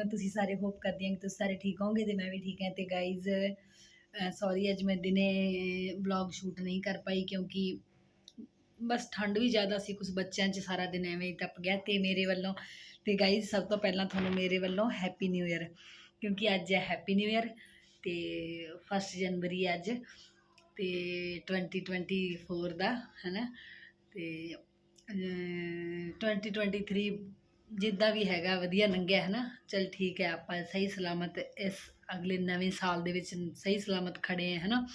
ਕਿਵੇਂ ਹੋ, ਤੁਸੀਂ ਸਾਰੇ ਹੋਪ ਕਰਦੀ ਹਾਂ ਕਿ ਤੁਸੀਂ ਸਾਰੇ ਠੀਕ ਹੋਵੋਗੇ ਤੇ ਮੈਂ ਵੀ ਠੀਕ ਹਾਂ। ਤੇ ਗਾਈਜ਼ ਸੌਰੀ ਅੱਜ ਮੈਂ ਦਿਨੇ ਵਲੌਗ ਸ਼ੂਟ ਨਹੀਂ ਕਰ ਪਾਈ ਕਿਉਂਕਿ ਬਸ ਠੰਡ ਵੀ ਜ਼ਿਆਦਾ ਸੀ ਕੁਝ ਬੱਚਿਆਂ 'ਚ ਸਾਰਾ ਦਿਨ ਐਵੇਂ ਹੀ ਟੱਪ ਗਿਆ ਤੇ ਮੇਰੇ ਵੱਲੋਂ। ਤੇ ਗਾਈਜ਼ ਸਭ ਤੋਂ ਪਹਿਲਾਂ ਤੁਹਾਨੂੰ ਮੇਰੇ ਵੱਲੋਂ ਹੈਪੀ ਨਿਊ ਇਅਰ ਕਿਉਂਕਿ ਅੱਜ ਹੈ ਹੈਪੀ ਨਿਊ ਇਅਰ ਤੇ 1 ਜਨਵਰੀ ਹੈ ਅੱਜ ਤੇ 2024 ਦਾ, ਹੈਨਾ? ਤੇ, ਅਹ 2023 ਜਿੱਦਾਂ ਵੀ ਹੈਗਾ, ਵਧੀਆ ਲੰਘਿਆ ਹੈ ਨਾ ਚਲ ਠੀਕ ਹੈ, ਆਪਾਂ ਸਹੀ ਸਲਾਮਤ ਇਸ ਅਗਲੇ ਨਵੇਂ ਸਾਲ ਦੇ ਵਿੱਚ ਸਹੀ ਸਲਾਮਤ ਖੜੇ ਹੈ ਨਾ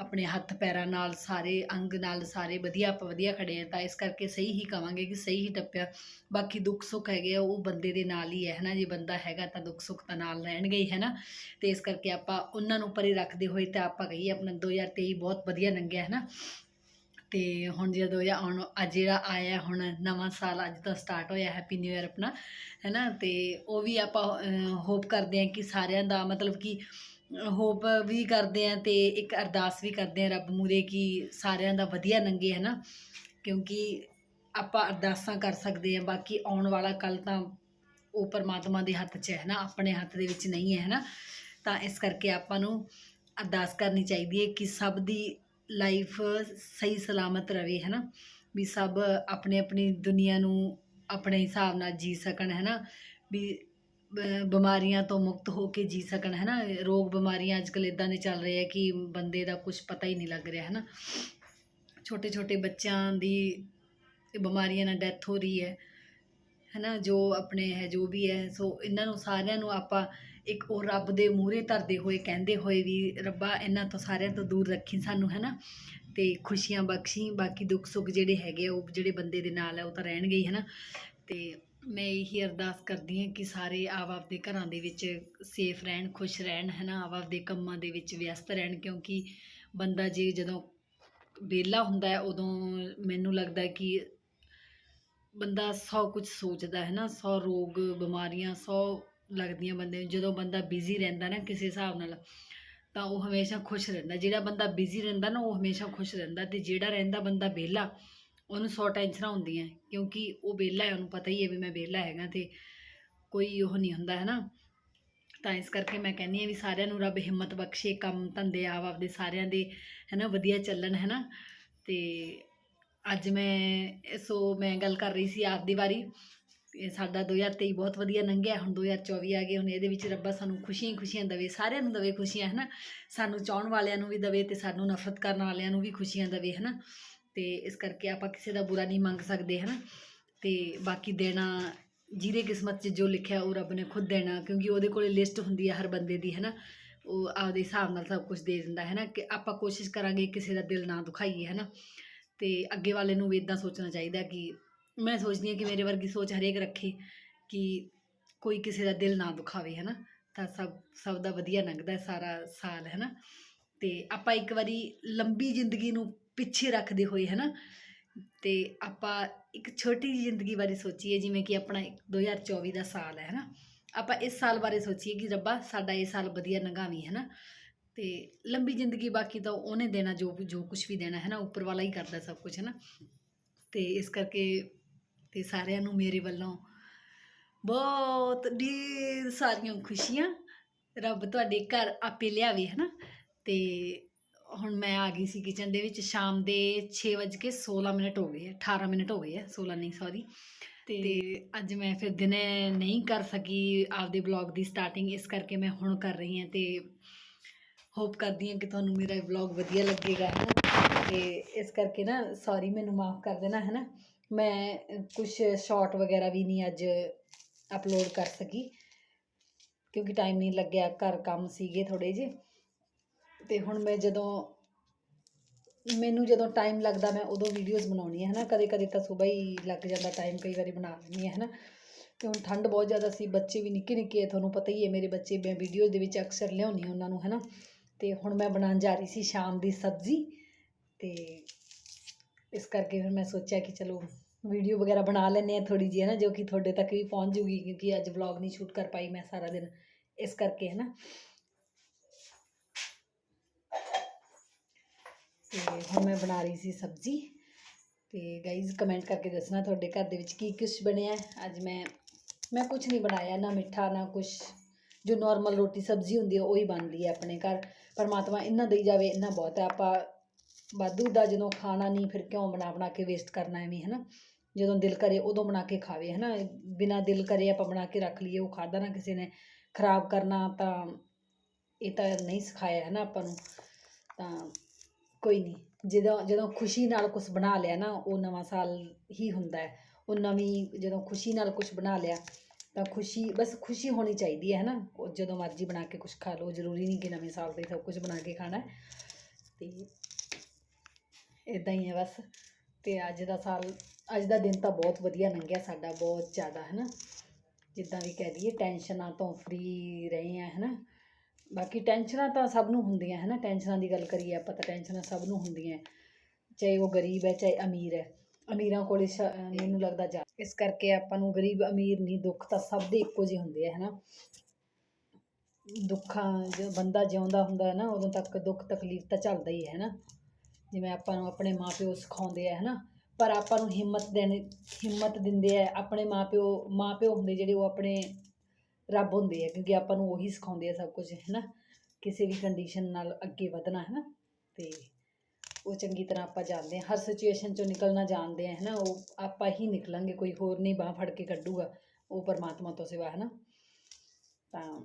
ਆਪਣੇ ਹੱਥ ਪੈਰਾਂ ਨਾਲ ਸਾਰੇ ਅੰਗ ਨਾਲ ਸਾਰੇ ਵਧੀਆ, ਆਪਾਂ ਵਧੀਆ ਖੜੇ ਆ ਤਾਂ ਇਸ ਕਰਕੇ ਸਹੀ ਹੀ ਕਵਾਂਗੇ ਕਿ ਸਹੀ ਹੀ ਟੱਪਿਆ। ਬਾਕੀ ਦੁੱਖ ਸੁੱਖ ਹੈਗੇ ਆ, ਉਹ ਬੰਦੇ ਦੇ ਨਾਲ ਹੀ ਹੈ ਨਾ ਜੇ ਬੰਦਾ ਹੈਗਾ ਤਾਂ ਦੁੱਖ ਸੁੱਖ ਤਾਂ ਨਾਲ ਰਹਿਣਗੇ ਹੀ ਹੈ ਨਾ ਤੇ ਇਸ ਕਰਕੇ ਆਪਾਂ ਉਹਨਾਂ ਨੂੰ ਪਰੇ ਰੱਖਦੇ ਹੋਏ ਤਾਂ ਆਪਾਂ ਕਹੀਏ ਆਪਣਾ 2023 ਬਹੁਤ ਵਧੀਆ ਲੰਘਿਆ ਹੈ ਨਾ ਤੇ ਹੁਣ ਜਦੋਂ ਇਹ ਆਉਣ ਅੱਜ ਜਿਹੜਾ ਆਇਆ, ਹੁਣ ਨਵਾਂ ਸਾਲ ਅੱਜ ਤੋਂ ਸਟਾਰਟ ਹੋਇਆ ਹੈਪੀ ਨਿਊ ਇਅਰ ਆਪਣਾ ਹੈ ਨਾ ਤੇ ਉਹ ਵੀ ਆਪਾਂ ਹੋਪ ਕਰਦੇ ਹਾਂ ਕਿ ਸਾਰਿਆਂ ਦਾ ਮਤਲਬ ਕਿ ਹੋਪ ਵੀ ਕਰਦੇ ਹਾਂ ਤੇ ਇੱਕ ਅਰਦਾਸ ਵੀ ਕਰਦੇ ਹਾਂ ਰੱਬ ਮੂਰੇ ਕਿ ਸਾਰਿਆਂ ਦਾ ਵਧੀਆ ਲੰਘੇ ਹੈ ਨਾ ਕਿਉਂਕਿ ਆਪਾਂ ਅਰਦਾਸਾਂ ਕਰ ਸਕਦੇ ਹਾਂ, ਬਾਕੀ ਆਉਣ ਵਾਲਾ ਕੱਲ ਤਾਂ ਉਹ ਪਰਮਾਤਮਾ ਦੇ ਹੱਥ 'ਚ ਹੈ ਨਾ ਆਪਣੇ ਹੱਥ ਦੇ ਵਿੱਚ ਨਹੀਂ ਹੈ ਨਾ ਤਾਂ ਇਸ ਕਰਕੇ ਆਪਾਂ ਨੂੰ ਅਰਦਾਸ ਕਰਨੀ ਚਾਹੀਦੀ ਹੈ ਕਿ ਸਭ ਦੀ ਲਾਈਫ ਸਹੀ ਸਲਾਮਤ ਰਵੇ ਹੈ ਨਾ ਵੀ ਸਭ ਆਪਣੇ ਆਪਣੀ ਦੁਨੀਆ ਨੂੰ ਆਪਣੇ ਹਿਸਾਬ ਨਾਲ ਜੀ ਸਕਣ ਹੈ ਨਾ ਵੀ ਬ- ਬਿਮਾਰੀਆਂ ਤੋਂ ਮੁਕਤ ਹੋ ਕੇ ਜੀ ਸਕਣ ਹੈ ਨਾ ਰੋਗ ਬਿਮਾਰੀਆਂ ਅੱਜ ਕੱਲ੍ਹ ਇਦਾਂ ਦੇ ਚੱਲ ਰਹੇ ਆ ਕਿ ਬੰਦੇ ਦਾ ਕੁਝ ਪਤਾ ਹੀ ਨਹੀਂ ਲੱਗ ਰਿਹਾ ਹੈ ਨਾ ਛੋਟੇ ਛੋਟੇ ਬੱਚਿਆਂ ਦੀ ਬਿਮਾਰੀਆਂ ਨਾਲ ਡੈਥ ਹੋ ਰਹੀ ਹੈ ਹੈ ਨਾ ਜੋ ਆਪਣੇ ਹੈ, ਜੋ ਵੀ ਹੈ, ਸੋ ਇਹਨਾਂ ਨੂੰ ਸਾਰਿਆਂ ਨੂੰ ਆਪਾਂ ਇੱਕ ਉਹ ਰੱਬ ਦੇ ਮੂਹਰੇ ਧਰਦੇ ਹੋਏ ਕਹਿੰਦੇ ਹੋਏ ਵੀ ਰੱਬਾ ਇਹਨਾਂ ਤੋਂ ਸਾਰਿਆਂ ਤੋਂ ਦੂਰ ਰੱਖੀ ਸਾਨੂੰ ਹੈ ਨਾ ਤੇ ਖੁਸ਼ੀਆਂ ਬਖਸ਼ੀ ਬਾਕੀ ਦੁੱਖ ਸੁੱਖ ਜਿਹੜੇ ਹੈਗੇ ਆ, ਉਹ ਜਿਹੜੇ ਬੰਦੇ ਦੇ ਨਾਲ ਹੈ ਉਹ ਤਾਂ ਰਹਿਣਗੇ ਹੀ ਹੈ ਨਾ ਤੇ ਮੈਂ ਇਹੀ ਅਰਦਾਸ ਕਰਦੀ ਹਾਂ ਕਿ ਸਾਰੇ ਆਪ ਆਪਦੇ ਘਰਾਂ ਦੇ ਵਿੱਚ ਸੇਫ ਰਹਿਣ ਖੁਸ਼ ਰਹਿਣ ਹੈ ਨਾ ਆਪ ਆਪਦੇ ਕੰਮਾਂ ਦੇ ਵਿੱਚ ਵਿਅਸਤ ਰਹਿਣ ਕਿਉਂਕਿ ਬੰਦਾ ਜੇ ਜਦੋਂ ਵਿਹਲਾ ਹੁੰਦਾ ਹੈ ਉਦੋਂ ਮੈਨੂੰ ਲੱਗਦਾ ਕਿ ਬੰਦਾ ਸੌ ਕੁਝ ਸੋਚਦਾ ਹੈ ਨਾ ਸੌ ਰੋਗ ਬਿਮਾਰੀਆਂ ਸੌ ਲੱਗਦੀਆਂ ਬੰਦੇ ਨੂੰ, ਜਦੋਂ ਬੰਦਾ ਬਿਜ਼ੀ ਰਹਿੰਦਾ ਨਾ ਕਿਸੇ ਹਿਸਾਬ ਨਾਲ, ਤਾਂ ਉਹ ਹਮੇਸ਼ਾ ਖੁਸ਼ ਰਹਿੰਦਾ। ਜਿਹੜਾ ਬੰਦਾ ਬਿਜ਼ੀ ਰਹਿੰਦਾ ਨਾ, ਉਹ ਹਮੇਸ਼ਾ ਖੁਸ਼ ਰਹਿੰਦਾ ਤੇ ਜਿਹੜਾ ਰਹਿੰਦਾ ਬੰਦਾ ਵਿਹਲਾ, ਉਹਨੂੰ ਸੌ ਟੈਨਸ਼ਨਾਂ ਹੁੰਦੀਆਂ, ਕਿਉਂਕਿ ਉਹ ਵਿਹਲਾ ਹੈ, ਉਹਨੂੰ ਪਤਾ ਹੀ ਹੈ ਵੀ ਮੈਂ ਵਿਹਲਾ ਹੈਗਾ ਤੇ ਕੋਈ ਉਹ ਨਹੀਂ ਹੁੰਦਾ ਹੈ ਨਾ ਤਾਂ ਇਸ ਕਰਕੇ ਮੈਂ ਕਹਿੰਦੀ ਹਾਂ ਵੀ ਸਾਰਿਆਂ ਨੂੰ ਰੱਬ ਹਿੰਮਤ ਬਖਸ਼ੇ, ਕੰਮ ਧੰਦੇ ਆਪ ਆਪਦੇ ਸਾਰਿਆਂ ਦੇ ਹੈ ਨਾ ਵਧੀਆ ਚੱਲਣ ਹੈ ਨਾ ਤੇ ਅੱਜ ਮੈਂ, ਸੋ ਮੈਂ ਗੱਲ ਕਰ ਰਹੀ ਸੀ ਆਪਦੀ ਵਾਰੀ। ਸਾਡਾ 2023 ਬਹੁਤ ਵਧੀਆ ਲੰਘਿਆ, ਹੁਣ 2024 ਆ ਗਏ, ਹੁਣ ਇਹਦੇ ਵਿੱਚ ਰੱਬਾ ਸਾਨੂੰ ਖੁਸ਼ੀਆਂ ਹੀ ਖੁਸ਼ੀਆਂ ਦੇਵੇ, ਸਾਰਿਆਂ ਨੂੰ ਦੇਵੇ ਖੁਸ਼ੀਆਂ ਹੈ ਨਾ ਸਾਨੂੰ ਚਾਹਣ ਵਾਲਿਆਂ ਨੂੰ ਵੀ ਦੇਵੇ ਤੇ ਸਾਨੂੰ ਨਫ਼ਰਤ ਕਰਨ ਵਾਲਿਆਂ ਨੂੰ ਵੀ ਖੁਸ਼ੀਆਂ ਦੇਵੇ ਹੈ ਨਾ ਤੇ ਇਸ ਕਰਕੇ ਆਪਾਂ ਕਿਸੇ ਦਾ ਬੁਰਾ ਨਹੀਂ ਮੰਗ ਸਕਦੇ ਹੈ ਨਾ ਤੇ ਬਾਕੀ ਦੇਣਾ ਜਿਹਦੇ ਕਿਸਮਤ 'ਚ ਜੋ ਲਿਖਿਆ ਉਹ ਰੱਬ ਨੇ ਖੁਦ ਦੇਣਾ, ਕਿਉਂਕਿ ਉਹਦੇ ਕੋਲੇ ਲਿਸਟ ਹੁੰਦੀ ਹੈ ਹਰ ਬੰਦੇ ਦੀ ਹੈ ਨਾ ਉਹ ਆਪਦੇ ਹਿਸਾਬ ਨਾਲ ਸਭ ਕੁਝ ਦੇ ਦਿੰਦਾ ਹੈ ਨਾ ਕਿ ਆਪਾਂ ਕੋਸ਼ਿਸ਼ ਕਰਾਂਗੇ ਕਿਸੇ ਦਾ ਦਿਲ ਨਾ ਦੁਖਾਈਏ ਹੈ ਨਾ ਤੇ ਅੱਗੇ ਵਾਲੇ ਨੂੰ ਵੀ ਇਦਾਂ ਸੋਚਣਾ ਚਾਹੀਦਾ ਕਿ ਮੈਂ ਸੋਚਦੀ ਹਾਂ ਕਿ ਮੇਰੇ ਵਰਗੀ ਸੋਚ ਹਰੇਕ ਰੱਖੇ ਕਿ ਕੋਈ ਕਿਸੇ ਦਾ ਦਿਲ ਨਾ ਦੁਖਾਵੇ ਹੈ ਨਾ ਤਾਂ ਸਭ ਸਭ ਦਾ ਵਧੀਆ ਲੰਘਦਾ ਹੈ ਸਾਰਾ ਸਾਲ ਹੈ ਨਾ ਤੇ ਆਪਾਂ ਇੱਕ ਵਾਰੀ ਲੰਬੀ ਜ਼ਿੰਦਗੀ ਨੂੰ ਪਿੱਛੇ ਰੱਖਦੇ ਹੋਏ ਹੈ ਨਾ ਤੇ ਆਪਾਂ ਇੱਕ ਛੋਟੀ ਜਿਹੀ ਜ਼ਿੰਦਗੀ ਬਾਰੇ ਸੋਚੀਏ, ਜਿਵੇਂ ਕਿ ਆਪਣਾ ਇੱਕ 2024 ਦਾ ਸਾਲ ਹੈ ਨਾ ਆਪਾਂ ਇਸ ਸਾਲ ਬਾਰੇ ਸੋਚੀਏ ਕਿ ਰੱਬਾ, ਸਾਡਾ ਇਹ ਸਾਲ ਵਧੀਆ ਲੰਘਾਵੀਂ ਹੈ ਨਾ ਤੇ ਲੰਬੀ ਜ਼ਿੰਦਗੀ ਬਾਕੀ ਤਾਂ ਉਹਨੇ ਦੇਣਾ ਜੋ ਜੋ ਕੁਝ ਵੀ ਦੇਣਾ ਹੈ ਨਾ ਉੱਪਰ ਵਾਲਾ ਹੀ ਕਰਦਾ ਸਭ ਕੁਝ ਹੈ ਨਾ ਤੇ ਇਸ ਕਰਕੇ ਤੇ ਸਾਰਿਆਂ ਨੂੰ ਮੇਰੇ ਵੱਲੋਂ ਬਹੁਤ ਢੇਰ ਸਾਰੀਆਂ ਖੁਸ਼ੀਆਂ ਰੱਬ ਤੁਹਾਡੇ ਘਰ ਆਪੇ ਲਿਆਵੇ ਹੈ ਨਾ ਤੇ ਹੁਣ ਮੈਂ ਆ ਗਈ ਸੀ ਕਿਚਨ ਦੇ ਵਿੱਚ ਸ਼ਾਮ ਦੇ 6:16 ਮਿੰਟ ਹੋ ਗਏ ਆ 18 ਮਿੰਟ ਹੋ ਗਏ ਆ 16 ਨਹੀਂ ਸੌਰੀ ਤੇ ਅੱਜ ਮੈਂ ਫਿਰ ਦਿਨੇ ਨਹੀਂ ਕਰ ਸਕੀ ਆਪਦੇ ਬਲੌਗ ਦੀ ਸਟਾਰਟਿੰਗ ਇਸ ਕਰਕੇ ਮੈਂ ਹੁਣ ਕਰ ਰਹੀ ਹਾਂ ਤੇ ਹੋਪ ਕਰਦੀ ਹਾਂ ਕਿ ਤੁਹਾਨੂੰ ਮੇਰਾ ਵਲੌਗ ਵਧੀਆ ਲੱਗੇਗਾ ਹੈ ਤੇ ਇਸ ਕਰਕੇ ਨਾ ਸੌਰੀ ਮੈਨੂੰ ਮਾਫ ਕਰ ਦੇਣਾ ਹੈ ਨਾ ਮੈਂ ਕੁਝ ਸ਼ਾਰਟ ਵਗੈਰਾ ਵੀ ਨਹੀਂ ਅੱਜ ਅਪਲੋਡ ਕਰ ਸਕੀ। ਕਿਉਂਕਿ ਟਾਈਮ ਨਹੀਂ ਲੱਗਿਆ, ਘਰ ਕੰਮ ਸੀਗੇ ਥੋੜੇ ਜਿਹੇ। ਤੇ ਹੁਣ ਮੈਂ ਜਦੋਂ, ਮੈਨੂੰ ਜਦੋਂ ਟਾਈਮ ਲੱਗਦਾ ਮੈਂ ਉਦੋਂ ਵੀਡੀਓਜ਼ ਬਣਾਉਣੀ ਹੈ ਨਾ ਕਦੇ ਕਦੇ ਤਾਂ ਸਵੇਰ ਹੀ ਲੱਗ ਜਾਂਦਾ ਟਾਈਮ ਕਈ ਵਾਰੀ ਬਣਾ ਲੈਂਦੀ ਹੈ ਨਾ ਤੇ ਹੁਣ ਠੰਡ ਬਹੁਤ ਜ਼ਿਆਦਾ ਸੀ, ਬੱਚੇ ਵੀ ਨਿੱਕੇ ਨਿੱਕੇ ਆ, ਤੁਹਾਨੂੰ ਪਤਾ ਹੀ ਹੈ ਮੇਰੇ ਬੱਚੇ ਮੈਂ ਵੀਡੀਓਜ਼ ਦੇ ਵਿੱਚ ਅਕਸਰ ਲਿਆਉਣੀ ਉਹਨਾਂ ਨੂੰ ਹੈ ਨਾ ਤੇ ਹੁਣ ਮੈਂ ਬਣਾਉਣ ਜਾ ਰਹੀ ਸੀ ਸ਼ਾਮ ਦੀ ਸਬਜ਼ੀ, ਤੇ ਇਸ ਕਰਕੇ ਫਿਰ ਮੈਂ ਸੋਚਿਆ ਕਿ ਚਲੋ ਵੀਡੀਓ ਵਗੈਰਾ ਬਣਾ ਲੈਂਦੇ ਆ ਥੋੜੀ ਜਿਹੀ, ਹੈ ਨਾ, ਜੋ ਕਿ ਤੁਹਾਡੇ ਤੱਕ ਵੀ ਪਹੁੰਚ ਜੂਗੀ, ਕਿਉਂਕਿ ਅੱਜ ਵਲੌਗ ਨਹੀਂ ਸ਼ੂਟ ਕਰ ਪਾਈ ਮੈਂ ਸਾਰਾ ਦਿਨ, ਇਸ ਕਰਕੇ, ਹੈ ਨਾ। ਤੇ ਹੁਣ ਮੈਂ ਬਣਾ ਰਹੀ ਸੀ ਸਬਜ਼ੀ, ਤੇ ਗਾਈਜ਼ ਕਮੈਂਟ ਕਰਕੇ ਦੱਸਣਾ ਤੁਹਾਡੇ ਘਰ ਦੇ ਵਿੱਚ ਕੀ ਕੁਛ ਬਣਿਆ ਅੱਜ ਮੈਂ ਮੈਂ ਕੁਝ ਨਹੀਂ ਬਣਾਇਆ, ਨਾ ਮਿੱਠਾ, ਨਾ ਕੁਝ ਜੋ ਨਾਰਮਲ ਰੋਟੀ ਸਬਜ਼ੀ ਹੁੰਦੀ ਹੈ, ਉਹੀ ਬਣਦੀ ਹੈ ਆਪਣੇ ਘਰ। ਪਰਮਾਤਮਾ ਇੰਨਾ ਦੇਈ ਜਾਵੇ, ਇੰਨਾ ਬਹੁਤ ਹੈ। ਆਪਾਂ ਵਾਧੂ ਦਾ ਜਦੋਂ ਖਾਣਾ ਨਹੀਂ, ਫਿਰ ਕਿਉਂ ਬਣਾ ਬਣਾ ਕੇ ਵੇਸਟ ਕਰਨਾ ਐਵੇਂ ਹੈ ਨਾ ਜਦੋਂ ਦਿਲ ਕਰੇ ਉਦੋਂ ਬਣਾ ਕੇ ਖਾਵੇ ਹੈ ਨਾ ਬਿਨਾਂ ਦਿਲ ਕਰੇ ਆਪਾਂ ਬਣਾ ਕੇ ਰੱਖ ਲਈਏ, ਉਹ ਖਾਦਾ ਨਾ ਕਿਸੇ ਨੇ, ਖਰਾਬ ਕਰਨਾ ਤਾਂ ਇਹ ਤਾਂ ਨਹੀਂ ਸਿਖਾਇਆ ਹੈ ਨਾ ਆਪਾਂ ਨੂੰ? ਤਾਂ ਕੋਈ ਨਹੀਂ, ਜਦੋਂ ਜਦੋਂ ਖੁਸ਼ੀ ਨਾਲ ਕੁਝ ਬਣਾ ਲਿਆ ਨਾ, ਉਹ ਨਵਾਂ ਸਾਲ ਹੀ ਹੁੰਦਾ ਹੈ। ਉਹ ਨਵੀਂ ਜਦੋਂ ਖੁਸ਼ੀ ਨਾਲ ਕੁਝ ਬਣਾ ਲਿਆ, ਤਾਂ ਖੁਸ਼ੀ, ਬਸ ਖੁਸ਼ੀ ਹੋਣੀ ਚਾਹੀਦੀ ਹੈ ਨਾ ਉਹ ਜਦੋਂ ਮਰਜ਼ੀ ਬਣਾ ਕੇ ਕੁਝ ਖਾ ਲਓ, ਜ਼ਰੂਰੀ ਨਹੀਂ ਕਿ ਨਵੇਂ ਸਾਲ ਤੇ ਸਭ ਕੁਝ ਬਣਾ ਕੇ ਖਾਣਾ ਹੈ। ਤੇ ਇਦਾਂ ਹੀ ਹੈ ਬਸ। ਤੇ ਅੱਜ ਦਾ ਸਾਲ, ਅੱਜ ਦਾ ਦਿਨ ਤਾਂ ਬਹੁਤ ਵਧੀਆ ਲੰਘਿਆ ਸਾਡਾ, ਬਹੁਤ ਜ਼ਿਆਦਾ ਹੈ ਨਾ ਜਿੱਦਾਂ ਵੀ ਕਹਿ ਦਈਏ, ਟੈਨਸ਼ਨਾਂ ਤੋਂ ਫ੍ਰੀ ਰਹੇ ਆ ਹੈ ਨਾ ਬਾਕੀ ਟੈਨਸ਼ਨਾਂ ਤਾਂ ਸਭ ਨੂੰ ਹੁੰਦੀਆਂ ਹੈ ਨਾ ਟੈਨਸ਼ਨਾਂ ਦੀ ਗੱਲ ਕਰੀਏ ਆਪਾਂ ਤਾਂ ਟੈਨਸ਼ਨਾਂ ਸਭ ਨੂੰ ਹੁੰਦੀਆਂ। ਚਾਹੇ ਉਹ ਗਰੀਬ ਹੈ, ਚਾਹੇ ਅਮੀਰ ਹੈ। ਅਮੀਰਾਂ ਕੋਲ ਸ਼- ਮੈਨੂੰ ਲੱਗਦਾ ਜਾ ਇਸ ਕਰਕੇ ਆਪਾਂ ਨੂੰ ਗਰੀਬ, ਅਮੀਰ ਨਹੀਂ, ਦੁੱਖ ਤਾਂ ਸਭ ਦੇ ਇੱਕੋ ਜਿਹੇ ਹੁੰਦੇ ਆ ਹੈ ਨਾ ਦੁੱਖਾਂ, ਜੋ ਬੰਦਾ ਜਿਉਂਦਾ ਹੁੰਦਾ ਹੈ ਨਾ, ਉਦੋਂ ਤੱਕ ਦੁੱਖ ਤਕਲੀਫ ਤਾਂ ਚੱਲਦਾ ਹੀ ਹੈ ਨਾ ਜਿਵੇਂ ਆਪਾਂ ਨੂੰ ਆਪਣੇ ਮਾਪਿਓ ਸਿਖਾਉਂਦੇ ਆ ਹੈ ਨਾ ਪਰ ਆਪਾਂ ਨੂੰ ਹਿੰਮਤ ਦੇਣੀ, ਹਿੰਮਤ ਦਿੰਦੇ ਆ, ਆਪਣੇ ਮਾਪਿਓ ਮਾਪਿਓ ਹੁੰਦੇ ਜਿਹੜੇ ਉਹ ਆਪਣੇ ਰੱਬ ਹੁੰਦੇ ਆ, ਕਿਉਂਕਿ ਆਪਾਂ ਨੂੰ ਉਹੀ ਸਿਖਾਉਂਦੇ ਆ ਸਭ ਕੁਝ ਹੈ ਨਾ ਕਿਸੇ ਵੀ ਕੰਡੀਸ਼ਨ ਨਾਲ ਅੱਗੇ ਵਧਣਾ ਹੈ ਨਾ ਤੇ ਉਹ ਚੰਗੀ ਤਰ੍ਹਾਂ ਆਪਾਂ ਜਾਣਦੇ ਹਾਂ ਹਰ ਸਿਚੁਏਸ਼ਨ ਚੋਂ ਨਿਕਲਣਾ ਜਾਣਦੇ ਹਾਂ ਹੈ ਨਾ ਉਹ ਆਪਾਂ ਹੀ ਨਿਕਲਾਂਗੇ, ਕੋਈ ਹੋਰ ਨਹੀਂ ਬਾਹ ਫੜ ਕੇ ਕੱਢੂਗਾ, ਉਹ ਪਰਮਾਤਮਾ ਤੋਂ ਸਿਵਾ ਹੈ ਨਾ ਤਾਂ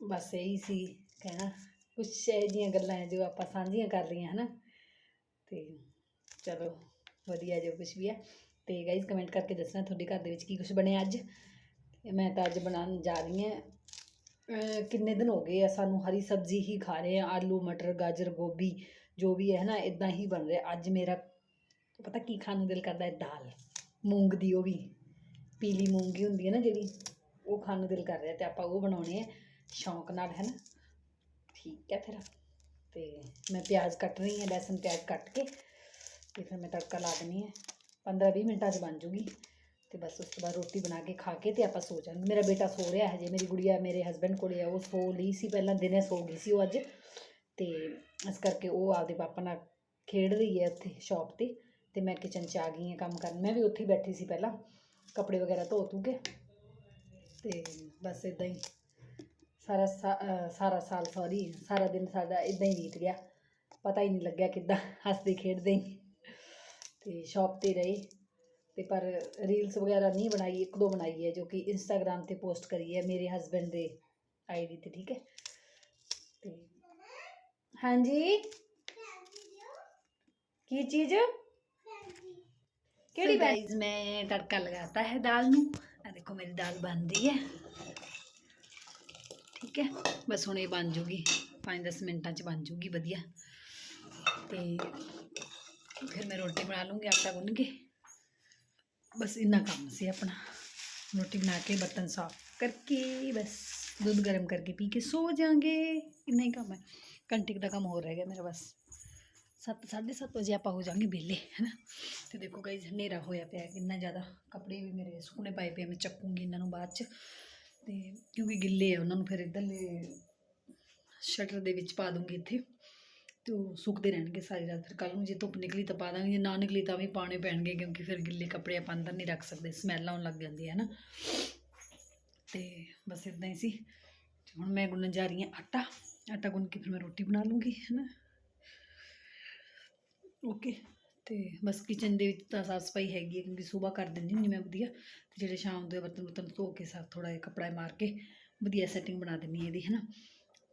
ਬਸ ਇਹੀ ਸੀ ਕਹਿਣਾ। ਕੁਛ ਇਹੋ ਜਿਹੀਆਂ ਗੱਲਾਂ ਹੈ ਜੋ ਆਪਾਂ ਸਾਂਝੀਆਂ ਕਰ ਰਹੀਆਂ ਹੈ ਨਾ ਤੇ ਚਲੋ ਵਧੀਆ ਜੋ ਕੁਝ ਵੀ ਹੈ। ਤੇ ਗਾਈਜ਼ ਕਮੈਂਟ ਕਰਕੇ ਦੱਸਣਾ ਤੁਹਾਡੇ ਘਰ ਦੇ ਵਿੱਚ ਕੀ ਕੁਝ ਬਣਿਆ ਅੱਜ। ਮੈਂ ਤਾਂ ਅੱਜ ਬਣਾਉਣ ਜਾ ਰਹੀ ਹਾਂ। ਕਿੰਨੇ ਦਿਨ ਹੋ ਗਏ ਆ ਸਾਨੂੰ ਹਰੀ ਸਬਜ਼ੀ ਹੀ ਖਾ ਰਹੇ ਆ ਆਲੂ, ਮਟਰ, ਗਾਜਰ, ਗੋਭੀ ਜੋ ਵੀ ਹੈ ਨਾ ਇਦਾਂ ਹੀ ਬਣ ਰਿਹਾ। ਅੱਜ ਮੇਰਾ ਪਤਾ ਕੀ ਖਾਣ ਨੂੰ ਦਿਲ ਕਰਦਾ ਹੈ? ਦਾਲ। ਮੂੰਗ ਦੀ ਉਹ ਵੀ, ਪੀਲੀ ਮੂੰਗੀ ਹੁੰਦੀ ਹੈ ਨਾ ਜਿਹੜੀ, ਉਹ ਖਾਣ ਨੂੰ ਦਿਲ ਕਰ ਰਿਹਾ ਤੇ ਆਪਾਂ ਉਹ ਬਣਾਉਣੇ ਆ। ਸ਼ੌਂਕ ਨਾਲ, ਹੈ ਨਾ? ਠੀਕ ਹੈ ਫਿਰ। ਤੇ ਮੈਂ ਪਿਆਜ਼ ਕੱਟ ਰਹੀ ਹਾਂ, ਲਹਿਸਨ ਪਿਆਜ਼ ਕੱਟ ਕੇ ਤੇ ਫਿਰ ਮੈਂ ਤੜਕਾ ਲਾ ਦਿੰਦੀ ਹੈ। 15-20 ਮਿੰਟਾਂ 'ਚ ਬਣ ਜੂਗੀ ਤੇ ਬਸ ਉਸ ਤੋਂ ਬਾਅਦ ਰੋਟੀ ਬਣਾ ਕੇ ਖਾ ਕੇ ਤੇ ਆਪਾਂ ਸੋ ਜਾਵਾਂਗੇ। ਮੇਰਾ ਬੇਟਾ ਸੋ ਰਿਹਾ ਹਜੇ, ਮੇਰੀ ਗੁੜੀਆ ਮੇਰੇ ਹਸਬੰਡ ਕੋਲੇ ਆ, ਉਹ ਸੋ ਲਈ ਸੀ, ਪਹਿਲਾਂ ਦਿਨੇ ਸੋ ਗਈ ਸੀ ਉਹ ਅੱਜ। ਤੇ ਇਸ ਕਰਕੇ ਉਹ ਆਪਦੇ ਪਾਪਾ ਨਾਲ ਖੇਡ ਰਹੀ ਹੈ ਉੱਥੇ ਸ਼ਾਪ ਤੇ ਤੇ ਮੈਂ ਕਿਚਨ 'ਚ ਆ ਗਈ ਹਾਂ ਕੰਮ ਕਰਨ। ਮੈਂ ਵੀ ਉੱਥੇ ਹੀ ਬੈਠੀ ਸੀ ਪਹਿਲਾਂ, ਕੱਪੜੇ ਵਗੈਰਾ ਧੋ ਧੂ ਕੇ ਤੇ ਬਸ ਇਦਾਂ ਹੀ। ਸਾਰਾ ਸਾਰਾ ਸਾਲ ਸੌਰੀ ਸਾਰਾ ਦਿਨ ਸਾਡਾ ਇਦਾਂ ਹੀ ਬੀਤ ਗਿਆ। ਪਤਾ ਹੀ ਨਹੀਂ ਲੱਗਿਆ ਕਿੱਦਾਂ ਹੱਸਦੇ ਖੇਡਦੇ ਤੇ ਸ਼ਾਪ ਤੇ ਰਹੇ। ਤੇ ਪਰ ਰੀਲਸ ਵਗੈਰਾ ਨਹੀਂ ਬਣਾਈ ਇੱਕ ਦੋ ਬਣਾਈ ਹੈ ਜੋ ਕਿ ਇੰਸਟਾਗ੍ਰam ਤੇ ਪੋਸਟ ਕਰੀ ਹੈ ਮੇਰੇ ਹਸਬੰਡ ਦੇ ਆਈਡੀ ਤੇ ਠੀਕ ਹੈ? ਤੇ ਹਾਂਜੀ? ਕੀ ਚੀਜ਼? ਕਿਹੜੀ ਗਾਈਜ਼ ਮੈਂ ਤੜਕਾ ਲਗਾਤਾ ਹੈ ਦਾਲ ਨੂੰ। ਆ ਦੇਖੋ ਮੇਰੀ ਦਾਲ ਬਣ ਰਹੀ ਹੈ। ਠੀਕ ਹੈ। ਬਸ ਹੁਣ ਇਹ ਬਣ ਜੂਗੀ। 5-10 ਮਿੰਟਾਂ ਚ ਬਣ ਜੂਗੀ, ਵਧੀਆ। ਤੇ ਫਿਰ ਮੈਂ ਰੋਟੀ ਬਣਾ ਲੂੰਗੀ, ਆਟਾ ਗੁੰਨ ਕੇ। ਬਸ ਇੰਨਾ ਕੰਮ ਸੀ ਆਪਣਾ। ਰੋਟੀ ਬਣਾ ਕੇ ਬਰਤਨ ਸਾਫ਼ ਕਰਕੇ, ਬਸ ਦੁੱਧ ਗਰਮ ਕਰਕੇ ਪੀ ਕੇ ਸੋ ਜਾਾਂਗੇ ਇੰਨਾ ਹੀ ਕੰਮ ਹੈ। ਘੰਟੇ ਦਾ ਕੰਮ ਹੋਰ ਰਹਿ ਗਿਆ ਮੇਰਾ, ਬਸ। ਸੱਤ, ਸਾਢੇ ਸੱਤ ਵਜੇ ਆਪਾਂ ਹੋ ਜਾਾਂਗੇ ਵਿਹਲੇ ਹੈ ਨਾ ਤੇ ਦੇਖੋ ਗਾਈਜ਼ ਹਨੇਰਾ ਹੋਇਆ ਪਿਆ, ਕਿੰਨਾ ਜ਼ਿਆਦਾ ਕੱਪੜੇ ਵੀ ਮੇਰੇ ਸੁੱਕਣੇ ਪਏ ਪਏ ਮੈਂ ਚੱਕੂੰਗੀ ਇਹਨਾਂ ਨੂੰ ਬਾਅਦ ਚ। ਤੇ ਕਿਉਂਕਿ ਗਿੱਲੇ ਆ, ਉਹਨਾਂ ਨੂੰ ਫਿਰ ਇੱਧਰਲੇ ਸ਼ਟਰ ਦੇ ਵਿੱਚ ਪਾ ਦੂੰਗੀ ਇੱਥੇ ਤੇ ਉਹ ਸੁੱਕਦੇ ਰਹਿਣਗੇ ਸਾਰੀ ਰਾਤ। ਫਿਰ ਕੱਲ ਨੂੰ ਜੇ ਧੁੱਪ ਨਿਕਲੀ ਤਾਂ ਪਾ ਦਾਂਗੇ, ਜੇ ਨਾ ਨਿਕਲੀ ਤਾਂ ਵੀ ਪਾਣੇ ਪੈਣਗੇ ਕਿਉਂਕਿ ਫਿਰ ਗਿੱਲੇ ਕੱਪੜੇ ਆਪਾਂ ਅੰਦਰ ਨਹੀਂ ਰੱਖ ਸਕਦੇ, ਸਮੈਲ ਆਉਣ ਲੱਗ ਜਾਂਦੀ ਹੈ ਨਾ। ਤੇ ਬਸ ਇਦਾਂ ਹੀ ਸੀ। ਹੁਣ ਮੈਂ ਗੁੰਨਣ ਜਾ ਰਹੀ ਹਾਂ ਆਟਾ। ਆਟਾ ਗੁੰਨ ਕੇ ਫਿਰ ਮੈਂ ਰੋਟੀ ਬਣਾ ਲੂੰਗੀ ਹੈ ਨਾ। ਓਕੇ। ਤੇ ਬਸ ਕਿਚਨ ਦੇ ਵਿੱਚ ਤਾਂ ਸਾਫ਼ ਸਫ਼ਾਈ ਹੈਗੀ ਹੈ, ਕਿਉਂਕਿ ਸਵੇਰ ਕਰ ਦਿੰਦੀ ਹੁੰਦੀ ਮੈਂ ਵਧੀਆ। ਤੇ ਜਿਹੜੇ ਸ਼ਾਮ ਦੇ ਬਰਤਨ ਬਰਤਨ ਧੋ ਕੇ ਸਾਫ਼ ਥੋੜਾ ਜਿਹਾ ਕੱਪੜਾ ਮਾਰ ਕੇ ਵਧੀਆ ਸੈਟਿੰਗ ਬਣਾ ਦਿੰਦੀ ਹਾਂ ਇਹਦੀ ਹੈ ਨਾ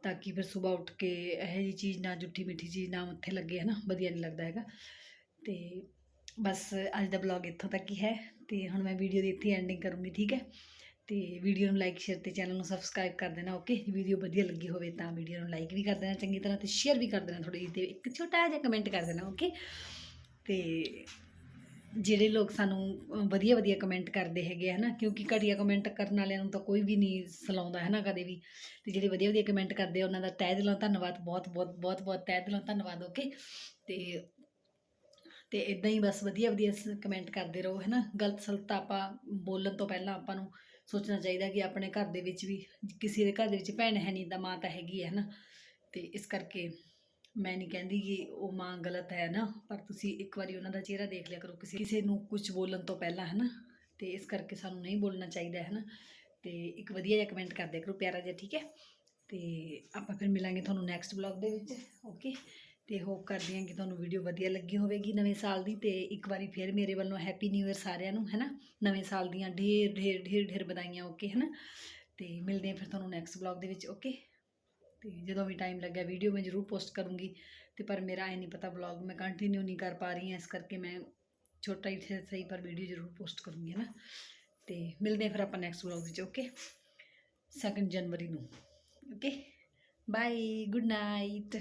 ਤਾਂ ਕਿ ਫਿਰ ਸਵੇਰ ਉੱਠ ਕੇ ਇਹੋ ਜਿਹੀ ਚੀਜ਼ ਨਾ ਜੁੱਠੀ ਮਿੱਠੀ ਚੀਜ਼ ਨਾ ਮੱਥੇ ਲੱਗੇ ਹੈ ਨਾ ਵਧੀਆ ਨਹੀਂ ਲੱਗਦਾ ਹੈਗਾ। ਤੇ ਬਸ ਅੱਜ ਦਾ ਬਲੌਗ ਇੱਥੋਂ ਤੱਕ ਹੀ ਹੈ। ਤੇ ਹੁਣ ਮੈਂ ਵੀਡੀਓ ਦੀ ਇੱਥੇ ਐਂਡਿੰਗ ਕਰੂੰਗੀ, ਠੀਕ ਹੈ। ਤੇ ਵੀਡੀਓ ਨੂੰ ਲਾਈਕ ਸ਼ੇਅਰ ਤੇ ਚੈਨਲ ਨੂੰ ਸਬਸਕ੍ਰਾਈਬ ਕਰ ਦੇਣਾ ਓਕੇ ਜੇ ਵੀਡੀਓ ਵਧੀਆ ਲੱਗੀ ਹੋਵੇ ਤਾਂ ਵੀਡੀਓ ਨੂੰ ਲਾਈਕ ਵੀ ਕਰ ਦੇਣਾ, ਚੰਗੀ ਤਰ੍ਹਾਂ ਤੇ ਸ਼ੇਅਰ ਵੀ ਕਰ ਦੇਣਾ ਥੋੜੀ ਜਿਹੀ ਤੇ ਇੱਕ ਛੋਟਾ ਜਿਹਾ ਕਮੈਂਟ ਕਰ ਦੇਣਾ ਓਕੇ ਤੇ ਜਿਹੜੇ ਲੋਕ ਸਾਨੂੰ ਵਧੀਆ ਵਧੀਆ ਕਮੈਂਟ ਕਰਦੇ ਹੈਗੇ ਆ ਨਾ ਕਿਉਂਕਿ ਘਟੀਆ ਕਮੈਂਟ ਕਰਨ ਵਾਲਿਆਂ ਨੂੰ ਤਾਂ ਕੋਈ ਵੀ ਨਹੀਂ ਸਲਾਉਂਦਾ ਹੈ ਨਾ ਕਦੇ ਵੀ। ਤੇ ਜਿਹੜੇ ਵਧੀਆ ਵਧੀਆ ਕਮੈਂਟ ਕਰਦੇ ਆ, ਉਹਨਾਂ ਦਾ ਤਹਿ ਦਿਲੋਂ ਧੰਨਵਾਦ, ਬਹੁਤ ਬਹੁਤ ਬਹੁਤ ਬਹੁਤ ਤਹਿ ਦਿਲੋਂ ਧੰਨਵਾਦ ਓਕੇ ਤੇ ਤੇ ਇਦਾਂ ਹੀ ਬਸ ਵਧੀਆ ਵਧੀਆ ਕਮੈਂਟ ਕਰਦੇ ਰਹੋ ਹੈ ਨਾ ਗਲਤ ਸਲਤ ਆਪਾਂ ਬੋਲਣ ਤੋਂ ਪਹਿਲਾਂ ਆਪਾਂ ਨੂੰ ਸੋਚਣਾ ਚਾਹੀਦਾ ਕਿ ਆਪਣੇ ਘਰ ਦੇ ਵਿੱਚ ਵੀ, ਕਿਸੇ ਦੇ ਘਰ ਦੇ ਵਿੱਚ ਭੈਣ ਹੈ ਨਹੀਂ ਤਾਂ ਮਾਂ ਤਾਂ ਹੈਗੀ ਹੈ ਨਾ ਤੇ ਇਸ ਕਰਕੇ ਮੈਂ ਨਹੀਂ ਕਹਿੰਦੀ ਕਿ ਉਹ ਮਾਂ ਗਲਤ ਹੈ ਨਾ, ਪਰ ਤੁਸੀਂ ਇੱਕ ਵਾਰੀ ਉਹਨਾਂ ਦਾ ਚਿਹਰਾ ਦੇਖ ਲਿਆ ਕਰੋ, ਕਿਸੇ ਕਿਸੇ ਨੂੰ ਕੁਝ ਬੋਲਣ ਤੋਂ ਪਹਿਲਾਂ ਹੈ ਨਾ ਤੇ ਇਸ ਕਰਕੇ ਸਾਨੂੰ ਨਹੀਂ ਬੋਲਣਾ ਚਾਹੀਦਾ ਹੈ ਨਾ ਤੇ ਇੱਕ ਵਧੀਆ ਜਿਹਾ ਕਮੈਂਟ ਕਰ ਦਿਆ ਕਰੋ, ਪਿਆਰਾ ਜਿਹਾ, ਠੀਕ ਹੈ? ਤੇ ਆਪਾਂ ਫਿਰ ਮਿਲਾਂਗੇ ਤੁਹਾਨੂੰ ਨੈਕਸਟ ਵਲੌਗ ਦੇ ਵਿੱਚ ਓਕੇ ਤੇ ਹੋਪ ਕਰਦੀ ਹਾਂ ਕਿ ਤੁਹਾਨੂੰ ਵੀਡੀਓ ਵਧੀਆ ਲੱਗੀ ਹੋਵੇਗੀ ਨਵੇਂ ਸਾਲ ਦੀ, ਤੇ ਇੱਕ ਵਾਰੀ ਫਿਰ ਮੇਰੇ ਵੱਲੋਂ ਹੈਪੀ ਨਿਊ ਇਅਰ ਸਾਰਿਆਂ ਨੂੰ, ਹੈਨਾ? ਨਵੇਂ ਸਾਲ ਦੀਆਂ ਢੇਰ ਢੇਰ ਢੇਰ ਢੇਰ ਵਧਾਈਆਂ ਓਕੇ ਹੈਨਾ? ਤੇ ਮਿਲਦੇ ਹਾਂ ਫਿਰ ਤੁਹਾਨੂੰ ਨੈਕਸਟ ਵਲੌਗ ਦੇ ਵਿੱਚ ਓਕੇ ਤੇ ਜਦੋਂ ਵੀ ਟਾਈਮ ਲੱਗਿਆ ਵੀਡੀਓ ਮੈਂ ਜ਼ਰੂਰ ਪੋਸਟ ਕਰੂੰਗੀ। ਤੇ ਪਰ ਮੇਰਾ ਐ ਨਹੀਂ ਪਤਾ ਵਲੌਗ ਮੈਂ ਕੰਟੀਨਿਊ ਨਹੀਂ ਕਰ ਪਾ ਰਹੀ ਹਾਂ, ਇਸ ਕਰਕੇ ਮੈਂ ਛੋਟਾ ਹੀ ਸੇ- ਸਹੀ ਪਰ ਵੀਡੀਓ ਜ਼ਰੂਰ ਪੋਸਟ ਕਰੂੰਗੀ, ਹੈਨਾ? ਤੇ ਮਿਲਦੇ ਹਾਂ ਫਿਰ ਆਪਾਂ ਨੈਕਸਟ ਵਲੌਗ ਵਿੱਚ ਓਕੇ 2 ਜਨਵਰੀ ਨੂੰ ਓਕੇ ਬਾਏ ਗੁੱਡ ਨਾਈਟ